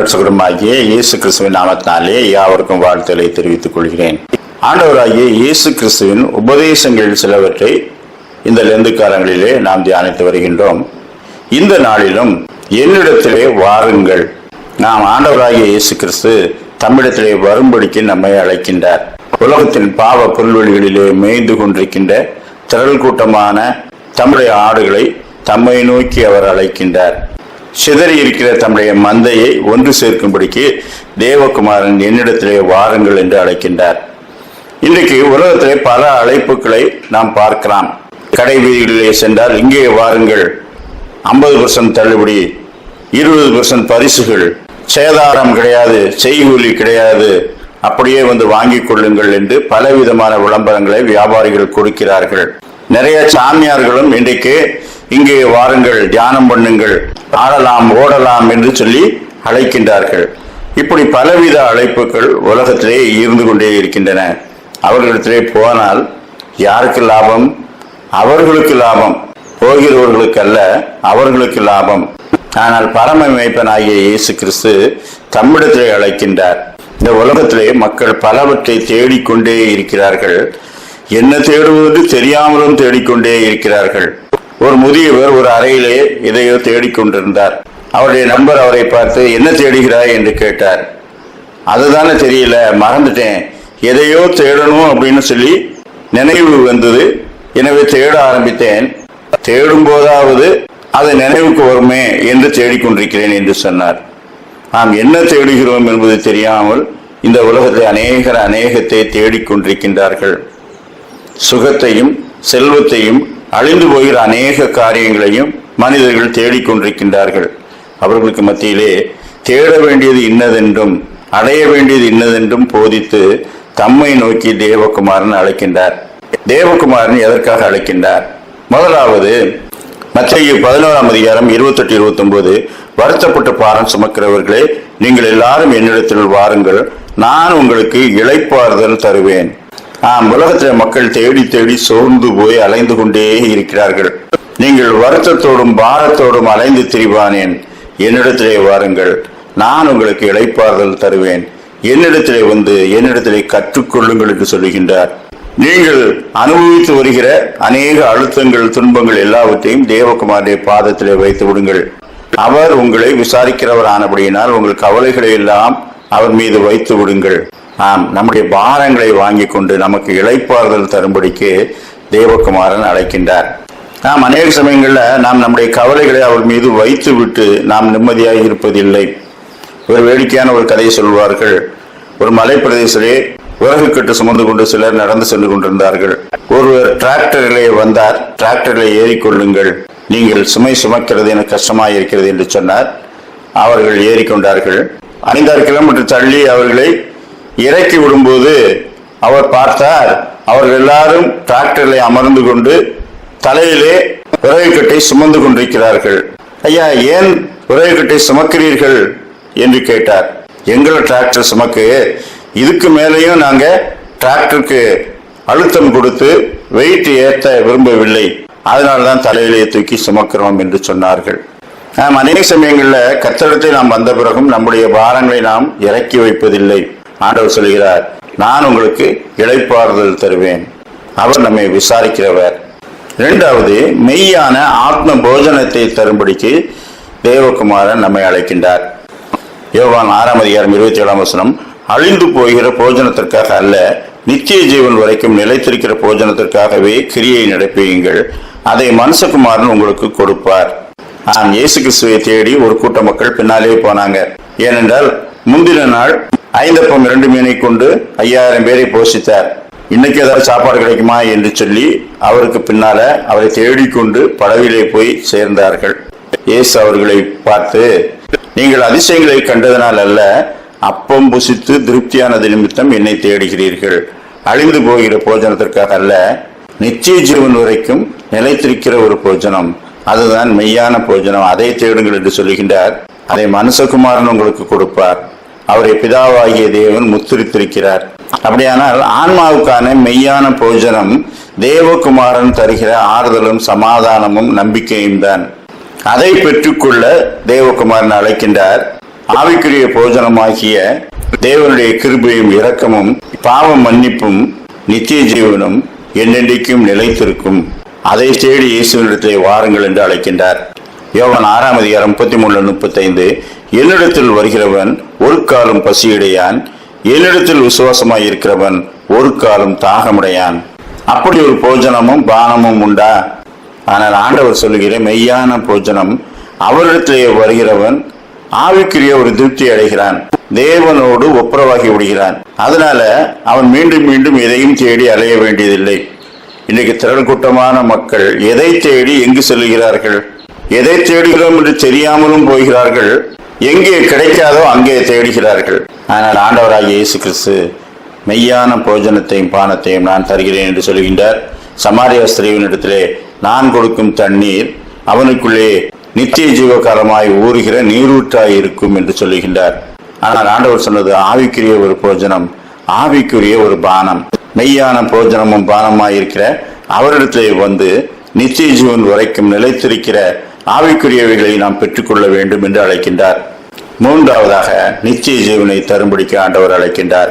ரட்சகருமாகிய இயேசு கிறிஸ்துவின் நாமத்தினாலே யாவருக்கும் வாழ்த்துக்களை தெரிவித்துக் கொள்கிறேன். ஆண்டவராகிய இயேசு கிறிஸ்துவின் உபதேசங்கள் சிலவற்றை இந்த லெந்துக்காரங்களிலே நாம் தியானித்து வருகின்றோம். இந்த நாளிலும் என்னிடத்திலே வாருங்கள். நாம் ஆண்டவராகிய இயேசு கிறிஸ்து தமிழத்திலே வரும்படிக்கு நம்மை அழைக்கின்றார். உலகத்தின் பாவ புல்வெளிகளிலே மேய்ந்து கொண்டிருக்கின்ற திரள் கூட்டமான தம்முடைய ஆடுகளை தம்மை நோக்கி அவர் அழைக்கின்றார். சிதறி இருக்கிற தம்முடைய மந்தையை ஒன்று சேர்க்கும்படிக்கு தேவகுமாரன் என்னிடத்திலே வாருங்கள் என்று அழைக்கின்றார். இன்றைக்கு உலகத்திலே பல அழைப்புகளை நாம் பார்க்கலாம். கடை வீதிகளிலே சென்றால் இங்கே வாருங்கள். ஐம்பது பர்சன்ட் தள்ளுபடி இருபது பர்சன்ட் பரிசுகள் சேதாரம் கிடையாது செய்கூலி கிடையாது அப்படியே வந்து வாங்கிக் கொள்ளுங்கள் என்று பலவிதமான விளம்பரங்களை வியாபாரிகள் கொடுக்கிறார்கள். நிறைய சாமியார்களும் இன்றைக்கு இங்கே வாருங்கள் தியானம் பண்ணுங்கள் ஆடலாம் ஓடலாம் என்று சொல்லி அழைக்கின்றார்கள். இப்படி பலவித அழைப்புகள் உலகத்திலே இருந்து கொண்டே இருக்கின்றன. அவர்களிடத்திலே போனால் யாருக்கு லாபம்? அவர்களுக்கு லாபம். போகிறவர்களுக்கு அல்ல அவர்களுக்கு லாபம். ஆனால் பரம மேய்ப்பனாகிய இயேசு கிறிஸ்து தம்மிடத்திலே அழைக்கின்றார். இந்த உலகத்திலே மக்கள் பலவற்றை தேடிக்கொண்டே இருக்கிறார்கள். என்ன தேடுவது தெரியாமலும் தேடிக்கொண்டே இருக்கிறார்கள். ஒரு முதியவர் ஒரு அறையிலே எதையோ தேடிக்கொண்டிருந்தார். அவருடைய நண்பர் அவரை பார்த்து என்ன தேடுகிறாய்? என்று கேட்டார். அதுதானே தெரியல மறந்துட்டேன். எதையோ தேடணும் அப்படின்னு சொல்லி நினைவு வந்தது. எனவே தேட ஆரம்பித்தேன். தேடும் போதாவது அது நினைவுக்கு வருமே என்று தேடிக்கொண்டிருக்கிறேன் என்று சொன்னார். நாம் என்ன தேடுகிறோம் என்பது தெரியாமல் இந்த உலகத்தை அநேகர் அநேகத்தை தேடிக்கொண்டிருக்கின்றார்கள். சுகத்தையும் செல்வத்தையும் அழிந்து போகிற அநேக காரியங்களையும் மனிதர்கள் தேடிக்கொண்டிருக்கின்றார்கள். அவர்களுக்கு மத்தியிலே தேட வேண்டியது இன்னதென்றும் அடைய வேண்டியது இன்னதென்றும் போதித்து தம்மை நோக்கி தேவகுமாரன் அழைக்கின்றார். தேவகுமாரன் எதற்காக அழைக்கின்றார்? முதலாவது மத்திய பதினோராம் அதிகாரம் இருபத்தெட்டு இருபத்தி ஒன்பது வருத்தப்பட்டு பாரம் சுமக்கிறவர்களே நீங்கள் எல்லாரும் என்னிடத்தில் வாருங்கள் நான் உங்களுக்கு இழைப்பாறுதல் தருவேன். உலகத்தில் மக்கள் தேடி தேடி சோர்ந்து போய் அலைந்து கொண்டே இருக்கிறார்கள். நீங்கள் வருத்தத்தோடும் பாரத்தோடும் அலைந்து திரிவானேன். என்னிடத்திலே வாருங்கள் நான் உங்களுக்கு இளைப்பாறுதல் தருவேன். என்னிடத்திலே வந்து என்னிடத்திலே கற்றுக்கொள்ளுங்கள் என்று சொல்லுகின்றார். நீங்கள் அனுபவித்து வருகிற அநேக அழுத்தங்கள் துன்பங்கள் எல்லாவற்றையும் தேவகுமாரிய பாதத்திலே வைத்து விடுங்கள். அவர் உங்களை விசாரிக்கிறவர் ஆனபடியினால் உங்கள் கவலைகளை எல்லாம் அவர் மீது வைத்து விடுங்கள். ஆம் நம்முடைய பாரங்களை வாங்கி கொண்டு நமக்கு இளைப்பாறுதல் தரும்படிக்கு தேவகுமாரன் அழைக்கின்றார். நாம் அநேக சமயங்களில் நாம் நம்முடைய கவலைகளை அவர் மீது வைத்து விட்டு நாம் நிம்மதியாக இருப்பதில்லை. ஒரு வேடிக்கையான ஒரு கதையை சொல்வார்கள். ஒரு மலைப்பிரதேசத்திலே விறகு கட்டு சுமந்து கொண்டு சிலர் நடந்து சென்று கொண்டிருந்தார்கள். ஒருவர் டிராக்டரிலே வந்தார். டிராக்டரிலே ஏறிக்கொள்ளுங்கள். நீங்கள் சுமை சுமக்கிறது எனக்கு கஷ்டமாக இருக்கிறது என்று சொன்னார். அவர்கள் ஏறிக்கொண்டார்கள். ஐந்தாறு கிலோமீட்டர் தள்ளி அவர்களை இறக்கி விடும்போது அவர் பார்த்தார் அவர்கள் எல்லாரும் டிராக்டரில் அமர்ந்து கொண்டு தலையிலே விறகு கட்டை சுமந்து கொண்டிருக்கிறார்கள். ஐயா ஏன் விறகு கட்டை சுமக்கிறீர்கள்? என்று கேட்டார். எங்களை டிராக்டர் சுமக்கு. இதுக்கு மேலேயும் நாங்க டிராக்டருக்கு அழுத்தம் கொடுத்து வெயிட் ஏற்ற விரும்பவில்லை. அதனால தான் தலையிலே தூக்கி சுமக்கிறோம் என்று சொன்னார்கள். நாம் அநேக சமயங்களில் கத்தடத்தை நாம் வந்த பிறகும் நம்முடைய பாரங்களை நாம் இறக்கி வைப்பதில்லை. ஆண்டவர் சொல்கிறார் நான் உங்களுக்கு இழைப்பாறுதல் தருவேன். அவர் நம்மை விசாரிக்கிறவர். இரண்டாவது மெய்யான ஆத்ம போஜனத்தை தரும்படிக்கு தேவகுமாரன் நம்மை அழைக்கின்றார். யோவான் ஆறாம் அதிகாரம் இருபத்தி ஏழாம் வசனம் அழிந்து போகிற போஜனத்திற்காக அல்ல நித்திய ஜீவன் வரைக்கும் நிலைத்திருக்கிற போஜனத்திற்காகவே கிரியை நடப்பியுங்கள் அதை மனுஷகுமாரன் உங்களுக்கு கொடுப்பார். நான் இயேசு கிறிஸ்துவை தேடி ஒரு கூட்ட மக்கள் பின்னாலே போனாங்க. ஏனென்றால் முந்தின நாள் ஐந்தப்பம் இரண்டு மீனை கொண்டு ஐயாயிரம் பேரை போஷித்தார். இன்னைக்கு ஏதாவது சாப்பாடு கிடைக்குமா என்று சொல்லி அவருக்கு பின்னால அவரை தேடிக்கொண்டு படவிலே போய் சேர்ந்தார்கள். இயேசு அவர்களை பார்த்து நீங்கள் அதிசயங்களை கண்டதனால் அல்ல அப்பம் புசித்து திருப்தியானது நிமித்தம் என்னை தேடுகிறீர்கள். அழிந்து போகிற போஜனத்திற்காக அல்ல நிச்சய ஜீவன் வரைக்கும் நிலைத்திருக்கிற ஒரு போஜனம். அதுதான் மெய்யான போஜனம். அதை தேடுங்கள் என்று சொல்லுகின்றார். அதை மனுஷகுமாரன் உங்களுக்கு கொடுப்பார். அவரை பிதாவாகிய தேவன் முத்திரித்திருக்கிறார். அப்படியானால் ஆன்மாவுக்கான மெய்யான போஜனம் தேவகுமாரன் தருகிற ஆறுதலும் சமாதானமும் நம்பிக்கையும் தான். அதை பெற்றுக்கொள்ள தேவகுமாரன் அழைக்கின்றார். ஆவிக்குரிய போஜனமாகிய தேவனுடைய கிருபையும் இரக்கமும் பாவ மன்னிப்பும் நித்திய ஜீவனும் என்னென்றைக்கும் நிலைத்திருக்கும். அதை தேடி இயேசுவினிடத்திலே வாருங்கள் என்று அழைக்கின்றார். யோவன் ஆறாம் அதிகாரம் முப்பத்தி மூணு முப்பத்தைந்து என்னிடத்தில் வருகிறவன் ஒரு காலம் பசியடையான் என்னிடத்தில் விசுவாசமாய் இருக்கிறவன் ஒரு காலம் தாகமுடையான். அப்படி ஒரு போஜனமும் பானமும் உண்டா? ஆனால் ஆண்டவர் சொல்லுகிற மெய்யான போஜனம் அவரிடத்திலே வருகிறவன் ஆவிக்குரிய ஒரு திருப்தி அடைகிறான் தேவனோடு ஒப்புரவாகி விடுகிறான். அதனால அவன் மீண்டும் மீண்டும் எதையும் தேடி அலைய வேண்டியதில்லை. இன்னைக்கு திரள் கூட்டமான மக்கள் எதை தேடி எங்கு செல்கிறார்கள் எதை தேடுகிறோம் என்று தெரியாமலும் போகிறார்கள்? எங்கே கிடைக்காதோ அங்கே தேடுகிறார்கள். ஆனால் ஆண்டவராகிய இயேசு கிறிஸ்து மெய்யான போஜனத்தையும் பானத்தையும் நான் தருகிறேன் என்று சொல்கின்றார் சமாரிய ஸ்திரீவனிடத்திலே நான் கொடுக்கும் தண்ணீர் அவனுக்குள்ளே நித்திய ஜீவகாலமாய் ஊறுகிற நீரூற்றாய் இருக்கும் என்று சொல்லுகின்றார். ஆனால் ஆண்டவர் சொன்னது ஆவிக்குரிய ஒரு போஜனம் ஆவிக்குரிய ஒரு பானம். மெய்யான போஜனமும் பானமாய் இருக்கிற அவரிடத்திலே வந்து நித்திய ஜீவன் வரைக்கும் நிலைத்திருக்கிற ஆவிக்குரியவைகளை நாம் பெற்றுக்கொள்ள வேண்டும் என்று அழைக்கின்றார். மூன்றாவதாக நிச்சய ஜீவனை தரும்படிக்கு ஆண்டவர் அழைக்கின்றார்.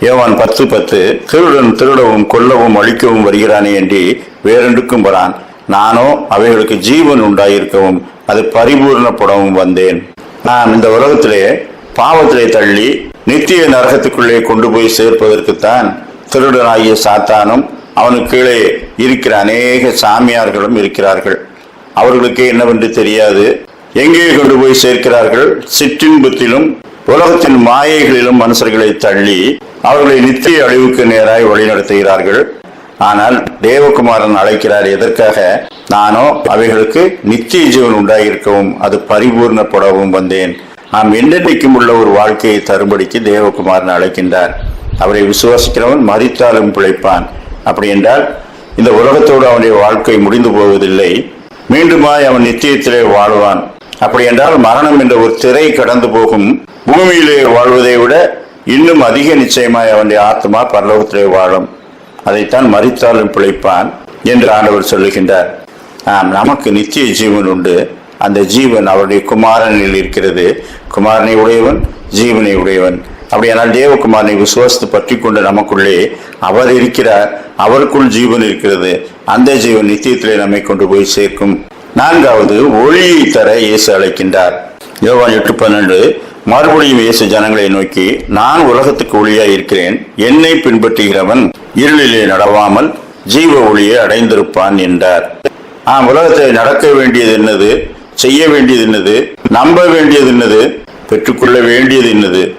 ஏவான் பத்து பத்து திருடன் திருடவும் கொல்லவும் அழிக்கவும் வருகிறானே என்று வேறென்றுக்கும் வரான். நானோ அவைகளுக்கு ஜீவன் உண்டாயிருக்கவும் அது பரிபூர்ணப்படவும் வந்தேன். நான் இந்த உலகத்திலே பாவத்திலே தள்ளி நித்திய நரகத்துக்குள்ளே கொண்டு போய் சேர்ப்பதற்குத்தான் திருடனாகிய சாத்தானும் அவனுக்கு கீழே இருக்கிற அநேக சாமியார்களும் இருக்கிறார்கள். அவர்களுக்கு என்னவென்று தெரியாது. எங்கே கொண்டு போய் சேர்க்கிறார்கள்? சிற்றின்பத்திலும் உலகத்தின் மாயைகளிலும் மனுஷர்களை தள்ளி அவர்களை நித்திய அழிவுக்கு நேராய் வழிநடத்துகிறார்கள். ஆனால் தேவகுமாரன் அழைக்கிறார் எதற்காக? நானோ அவைகளுக்கு நித்திய ஜீவன் உண்டாகியிருக்கவும் அது பரிபூர்ணப்படவும் வந்தேன். நாம் என்றென்றைக்கும் உள்ள ஒரு வாழ்க்கையை தரும்படிக்கு தேவகுமாரன் அழைக்கின்றார். அவரை விசுவாசிக்கிறவன் மறித்தாலும் பிழைப்பான். அப்படி என்றால் இந்த உலகத்தோடு அவனுடைய வாழ்க்கை முடிந்து போவதில்லை. மீண்டுமாய் அவன் நித்தியத்திலே வாழ்வான். அப்படி என்றால் மரணம் என்ற ஒரு திரை கடந்து போகும் பூமியிலே வாழ்வதை விட இன்னும் அதிக நிச்சயமாய் அவனுடைய ஆத்மா பரலோகத்திலே வாழும். அதைத்தான் மறித்தாலும் பிழைப்பான் என்று ஆண்டவர் சொல்லுகின்றார். ஆம் நமக்கு நித்திய ஜீவன் உண்டு. அந்த ஜீவன் அவருடைய குமாரனில் இருக்கிறது. குமாரனை உடையவன் ஜீவனை உடையவன். அப்படியானால் தேவகுமாரனை விசுவாசத்தை பற்றி கொண்டு நமக்குள்ளே அவர் இருக்கிறார் அவருக்குள் ஜீவன் இருக்கிறது. அந்த ஜீவன் நித்தியத்திலே நம்மை கொண்டு போய் சேர்க்கும். நான்காவது ஒளியை தர இயேசு அழைக்கின்றார். யோவான் எட்டு பன்னெண்டு மறுபடியும் இயேசு ஜனங்களை நோக்கி நான் உலகத்துக்கு ஒளியாய் இருக்கிறேன். என்னை பின்பற்றுகிறவன் இருளிலே நடவாமல் ஜீவ ஒளியை அடைந்திருப்பான் என்றார். ஆம் உலகத்தில் நடக்க வேண்டியது என்னது? செய்ய வேண்டியது என்னது? நம்ப வேண்டியது என்னது? பெற்றுக்கொள்ள வேண்டியது என்னது?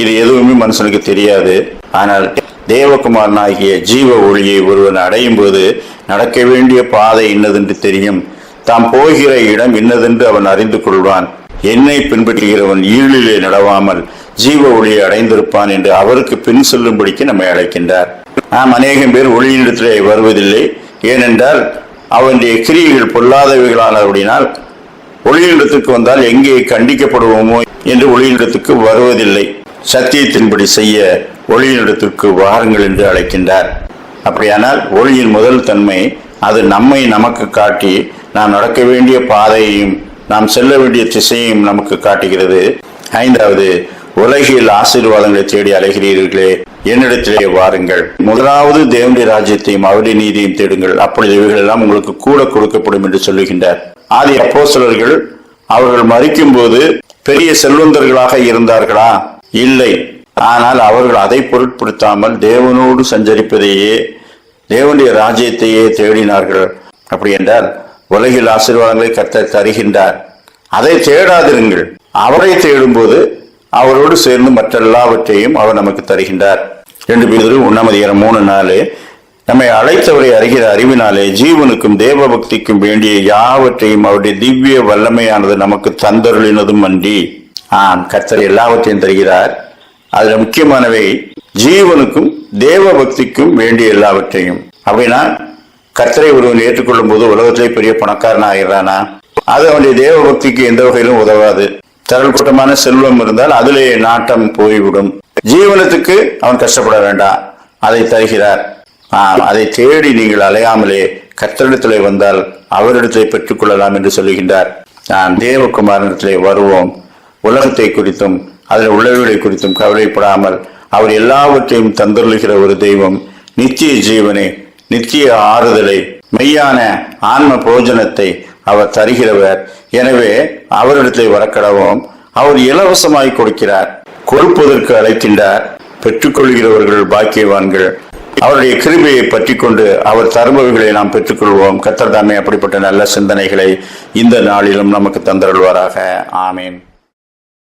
இது எதுவுமே மனுஷனுக்கு தெரியாது. ஆனால் தேவகுமாரனாகிய ஜீவ ஒளியை ஒருவன் அடையும் போது நடக்க வேண்டிய பாதை இன்னதென்று தெரியும். தாம் போகிற இடம் இன்னதென்று அவன் அறிந்து கொள்வான். என்னை பின்பற்றுகிறவன் ஈழிலே நடவாமல் ஜீவ ஒளியை அடைந்திருப்பான் என்று அவருக்கு பின் செல்லும்படிக்கு நம்மை அழைக்கின்றார். நாம் அநேகம் பேர் ஒளியினிடத்திலே வருவதில்லை. ஏனென்றால் அவனுடைய கிரியைகள் பொல்லாதவைகளானபடினால் ஒளியிடத்துக்கு வந்தால் எங்கே கண்டிக்கப்படுவோமோ என்று ஒளியிடத்துக்கு வருவதில்லை. சத்தியத்தின்படி செய்ய ஒளியினிடத்திற்கு வாருங்கள் என்று அழைக்கின்றார். அப்படியானால் ஒளியின் முதல் தன்மை அது நம்மை நமக்கு காட்டி நாம் நடக்க வேண்டிய பாதையையும் நாம் செல்ல வேண்டிய திசையையும் நமக்கு காட்டுகிறது. ஐந்தாவது உலகில் ஆசீர்வாதங்களை தேடி அலைகிறீர்களே என்னிடத்திலே வாருங்கள். முதலாவது தேவனுடைய ராஜ்யத்தையும் அவருடைய நீதியையும் தேடுங்கள். அப்பொழுது இவைகள் எல்லாம் உங்களுக்கு கூட கொடுக்கப்படும் என்று சொல்லுகின்றார். ஆதி அப்போஸ்தலர்கள் அவர்கள் மறிக்கும் போது பெரிய செல்வந்தர்களாக இருந்தார்களா? இல்லை. ஆனால் அவர்கள் அதை பொருட்படுத்தாமல் தேவனோடு சஞ்சரிப்பதையே தேவனுடைய ராஜ்யத்தையே தேடினார்கள். அப்படி என்றால் உலகில் ஆசீர்வாதங்களை கத்த தருகின்றார். அதை தேடாதிருங்கள். அவரை தேடும்போது அவரோடு சேர்ந்து மற்றெல்லாவற்றையும் அவர் நமக்கு தருகின்றார். ரெண்டு பேர் உண்ணாமதிகாரம் மூணு நாலு நம்மை அழைத்தவரை அறிகிற அறிவினாலே ஜீவனுக்கும் தேவ பக்திக்கும் வேண்டிய யாவற்றையும் அவருடைய திவ்ய வல்லமையானது நமக்கு தந்தருளினதும் அன்றி. ஆம் கர்த்தர் எல்லாவற்றையும் தருகிறார். அதுல முக்கியமானவை ஜீவனுக்கும் தேவ பக்திக்கும் வேண்டிய எல்லாவற்றையும். அப்படின்னா கர்த்தரை ஒருவன் ஏற்றுக்கொள்ளும் போது உலகத்திலே பெரிய பணக்காரன் ஆகிறானா அது அவனுடைய தேவ பக்திக்கு எந்த வகையிலும் உதவாது. தரல் கூட்டமான செல்வம் இருந்தால் அதிலே நாட்டம் போய்விடும். ஜீவனத்துக்கு அவன் கஷ்டப்பட வேண்டாம். அதை தருகிறார். ஆம், அதை தேடி நீங்கள் அலையாமலே கர்த்தரிடத்திலே வந்தால் அவரிடத்தை பெற்றுக்கொள்ளலாம் என்று சொல்லுகின்றார். நான் தேவகுமாரனிடத்திலே வருவோம். உலகத்தை குறித்தும் அதில் உள்ளவர்களை குறித்தும் கவலைப்படாமல் அவர் எல்லாவற்றையும் தந்துள்ளுகிற ஒரு தெய்வம் நித்திய ஜீவனை நித்திய ஆறுதலை மெய்யான ஆன்ம போஜனத்தை அவர் தருகிறவர். எனவே அவரிடத்தை வரக்கடவும். அவர் இலவசமாய் கொடுக்கிறார். கொடுப்பதற்கு அழைக்கின்றார் பெற்றுக்கொள்கிறவர்கள் பாக்கியவான்கள். அவருடைய கிருபையை பற்றி கொண்டு அவர் தருபவர்களை நாம் பெற்றுக்கொள்வோம். கத்தர்தாமே அப்படிப்பட்ட நல்ல சிந்தனைகளை இந்த நாளிலும் நமக்கு தந்தருள்வாராக. ஆமேன்.